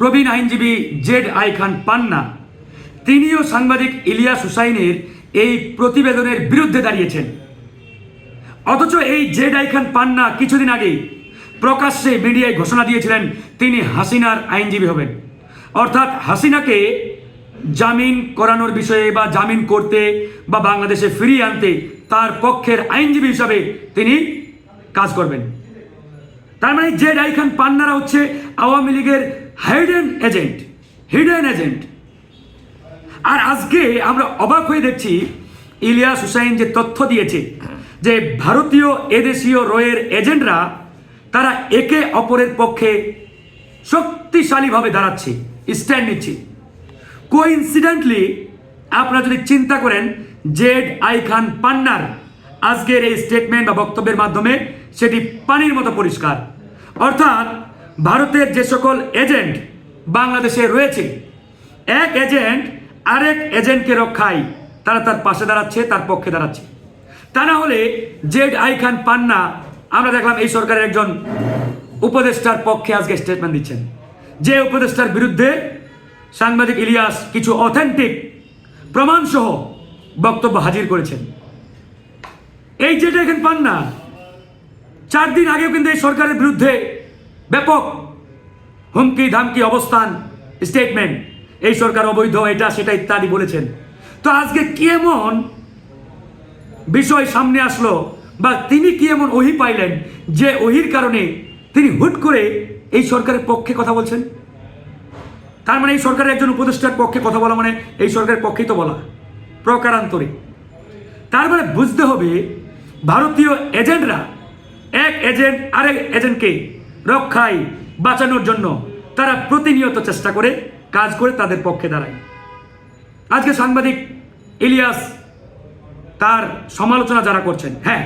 প্রবীণ আইনজীবী Z I খান পান্না, তিনিও সাংবাদিক ইলিয়াস হুসাইনের এই প্রতিবেদনের বিরুদ্ধে দাঁড়িয়েছেন। অথচ এই জেড আই খান পান্না কিছুদিন আগেই প্রকাশ্যে মিডিয়ায় ঘোষণা দিয়েছিলেন, তিনি হাসিনার আইনজীবী হবেন। অর্থাৎ হাসিনাকে জামিন করানোর বিষয়ে বা জামিন করতে বা বাংলাদেশে ফিরিয়ে আনতে তার পক্ষের আইনজীবী হিসাবে তিনি কাজ করবেন। তার মানে জেড আই খান পান্নারা হচ্ছে আওয়ামী লীগের হাইডেন এজেন্ট হিডেন এজেন্ট আর আজকে আমরা অবাক হয়ে দেখছি ইলিয়াস হুসাইন যে তথ্য দিয়েছে যে ভারতীয় এদেশীয় রয়ের এজেন্টরা তারা একে অপরের পক্ষে শক্তিশালীভাবে দাঁড়াচ্ছে স্ট্যান্ড নিচ্ছে। কোইন্সিডেন্টলি আপনারা যদি চিন্তা করেন, জেড আই খান পান্নার আজকের এই স্টেটমেন্ট বা বক্তব্যের মাধ্যমে সেটি পানির মতো পরিষ্কার। অর্থাৎ ভারতের যে সকল এজেন্ট বাংলাদেশে রয়েছে, এক এজেন্ট আরেক এজেন্টকে রক্ষায় তারা তার পাশে দাঁড়াচ্ছে, তার পক্ষে দাঁড়াচ্ছে। তা না হলে জেড আই খান পান্না, আমরা দেখলাম এই সরকারের একজন উপদেষ্টার পক্ষে আজকে স্টেটমেন্ট দিচ্ছেন। যে উপদেষ্টার বিরুদ্ধে সাংবাদিক ইলিয়াস কিছু অথেন্টিক প্রমাণসহ বক্তব্য হাজির করেছেন। এই যেটা এখানে পান না চার দিন আগেও কিন্তু এই সরকারের বিরুদ্ধে ব্যাপক হুমকি ধামকি অবস্থান স্টেটমেন্ট এই সরকার অবৈধ, এটা, সেটা ইত্যাদি বলেছেন। তো আজকে কি এমন বিষয় সামনে আসলো বা তিনি কি এমন ওহি পাইলেন যে ওহির কারণে তিনি হুট করে এই সরকারের পক্ষে কথা বলছেন? তার মানে এই সরকারের একজন উপদেষ্টার পক্ষে কথা বলা মানে এই সরকারের পক্ষেই তো বলা, প্রকারান্তরে। তার মানে বুঝতে হবে ভারতীয় এজেন্টরা, এক এজেন্ট, আরেক এজেন্টকে রক্ষায় বাঁচানোর জন্য তারা প্রতিনিয়ত চেষ্টা করে, কাজ করে তাদের পক্ষে দাঁড়ায়। আজকে সাংবাদিক ইলিয়াস তার সমালোচনা যারা করছেন হ্যাঁ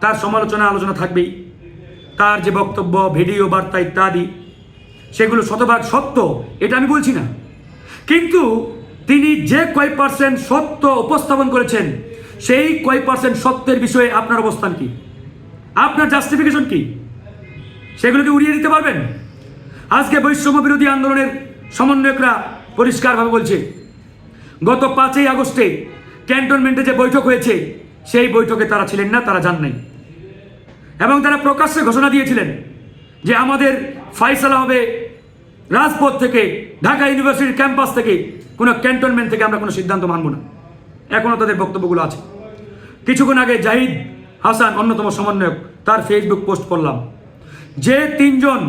তার সমালোচনা আলোচনা থাকবেই। তার যে বক্তব্য, ভিডিও, বার্তা ইত্যাদি, সেগুলো শতভাগ সত্য, এটা আমি বলছি না। কিন্তু তিনি যে কয় পার্সেন্ট সত্য উপস্থাপন করেছেন, সেই কয় পার্সেন্ট সত্যের বিষয়ে আপনার অবস্থান কি? আপনার জাস্টিফিকেশন কি? সেগুলোকে উড়িয়ে দিতে পারবেন? আজকে বৈষম্য বিরোধী আন্দোলনের সমন্বয়করা পরিষ্কারভাবে বলছে, গত পাঁচই আগস্টে ক্যান্টনমেন্টে যে বৈঠক হয়েছে, সেই বৈঠকে তারা ছিলেন না, তারা যান নাই। এবং তারা প্রকাশ্যে ঘোষণা দিয়েছিলেন যে আমাদের ফাইসালা হবে রাজপথ থেকে, ঢাকা ইউনিভার্সিটির ক্যাম্পাস থেকে, কোনো ক্যান্টনমেন্ট থেকে আমরা কোনো সিদ্ধান্ত মানব না। এখনও তাদের বক্তব্যগুলো আছে। কিছুক্ষণ আগে জাহিদ হাসান, অন্যতম সমন্বয়ক, তার ফেসবুক পোস্ট করলাম যে তিনজন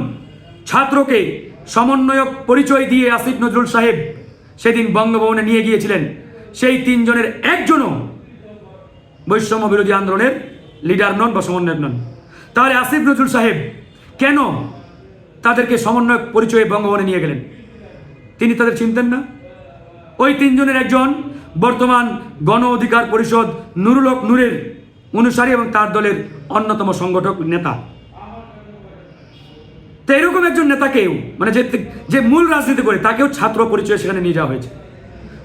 ছাত্রকে সমন্বয়ক পরিচয় দিয়ে আসিফ নজরুল সাহেব সেদিন বঙ্গভবনে নিয়ে গিয়েছিলেন, সেই তিনজনের একজনও বৈষম্য বিরোধী আন্দোলনের লিডার নন বা সমন্বয়ক নন। তাহলে আসিফ নজরুল সাহেব কেন তাদেরকে সমন্বয়ক পরিচয়ে বঙ্গভবনে নিয়ে গেলেন? তিনি তাদের চিনতেন না। ওই তিনজনের একজন বর্তমান গণ অধিকার পরিষদ নুরুল হক নূরের অনুসারী এবং তার দলের অন্যতম সংগঠক নেতা। তো এরকম একজন নেতাকেও মানে যে যে মূল রাজনীতি করে, তাকেও ছাত্র পরিচয় সেখানে নিয়ে যাওয়া হয়েছে।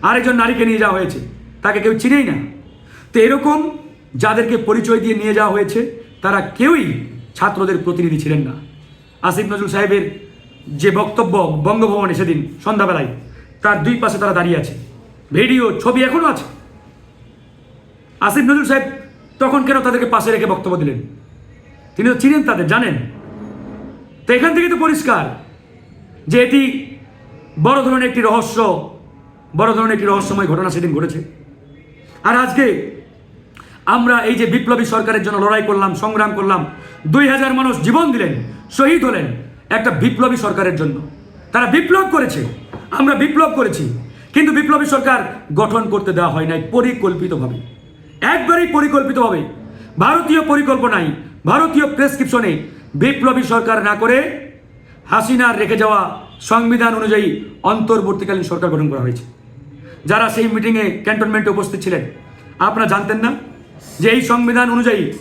আরেকজন নারীকে নিয়ে যাওয়া হয়েছে, তাকে কেউ চিনেই না। তো এরকম যাদেরকে পরিচয় দিয়ে নিয়ে যাওয়া হয়েছে, তারা কেউই ছাত্রদের প্রতিনিধি ছিলেন না। আসিফ নজরুল সাহেবের যে বক্তব্য বঙ্গভবনে সেদিন সন্ধ্যাবেলায়, তার দুই পাশে তারা দাঁড়িয়ে আছে। ভিডিও, ছবি এখনও আছে। আসিফ নজরুল সাহেব তখন কেন তাদেরকে পাশে রেখে বক্তব্য দিলেন? তিনি তো চিনেন তাদের, জানেন। তো এখান থেকে তো পরিষ্কার যে এটি বড় ধরনের একটি রহস্য, বড় ধরনের একটি রহস্যময় ঘটনা সেদিন ঘটেছে। আর আজকে আমরা এই যে বিপ্লবী সরকারের জন্য লড়াই করলাম, সংগ্রাম করলাম, দুই হাজার মানুষ জীবন দিলেন, শহীদ হলেন একটা বিপ্লবী সরকারের জন্য। তারা বিপ্লব করেছে, আমরা বিপ্লব করেছি, কিন্তু বিপ্লবী সরকার গঠন করতে দেওয়া হয় নাই পরিকল্পিতভাবে। একবারেই পরিকল্পিতভাবে। ভারতীয় পরিকল্পনায়, ভারতীয় প্রেসক্রিপশনে বিপ্লবী সরকার না করে হাসিনার রেখে যাওয়া সংবিধান অনুযায়ী অন্তর্বর্তীকালীন সরকার গঠন করা হয়েছে। যারা সেই মিটিংয়ে ক্যান্টনমেন্টে উপস্থিত ছিলেন, আপনারা জানতেন না যে এই সংবিধান অনুযায়ী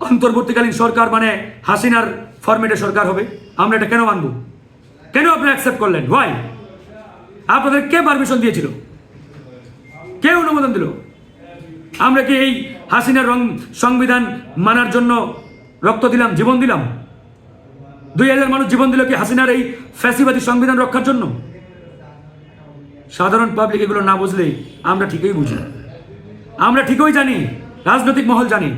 অন্তর্বর্তীকালীন সরকার মানে হাসিনার ফরম্যাটে সরকার হবে। আমরা এটা কেন মানব? কেন আপনারা অ্যাকসেপ্ট করলেন? হোয়াই আপনাদের কে পারমিশন দিয়েছিল? কে অনুমোদন দিল? আমরা কি এই হাসিনার রং সংবিধান মানার জন্য রক্ত দিলাম, জীবন দিলাম। দুই হাজার মানুষ জীবন দিল কি হাসিনার এই ফ্যাসিবাদী সংবিধান রক্ষার জন্য? সাধারণ পাবলিক এগুলো না বুঝলে আমরা ঠিকই বুঝি। আমরা ঠিকই জানি, রাজনৈতিক মহল জানি।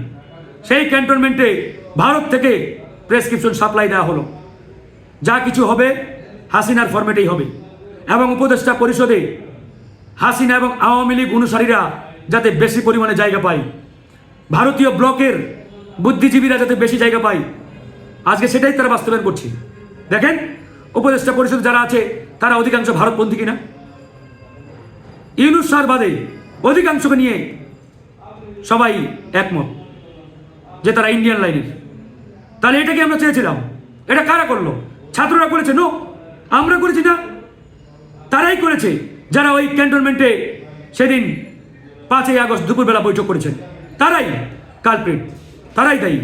সেই ক্যান্টনমেন্টে ভারত থেকে প্রেসক্রিপশন সাপ্লাই দেওয়া হলো। যা কিছু হবে হাসিনার ফরম্যাটেই হবে। এবং উপদেষ্টা পরিষদে হাসিনা এবং আওয়ামী লীগ অনুসারীরা যাতে বেশি পরিমাণে জায়গা পায়। ভারতীয় ব্লকের বুদ্ধিজীবীরা যাতে বেশি জায়গা পায়। আজকে সেটাই তারা বাস্তবায়ন করছে। দেখেন, উপদেষ্টা পরিষদ যারা আছে, তারা অধিকাংশ ভারতপন্থী কিনা? ইউনুস সার বাদে অধিকাংশকে নিয়ে সবাই একমত যে তারা ইন্ডিয়ান লাইনের। তাহলে এটাকে আমরা চেয়েছিলাম? এটা কারা করল? ছাত্ররা করেছে? নো। আমরা করেছি না। তারাই করেছে। যারা ওই ক্যান্টনমেন্টে সেদিন পাঁচই আগস্ট দুপুরবেলা বৈঠক করেছেন, তারাই কালপ্রিট তারাই দায়ী।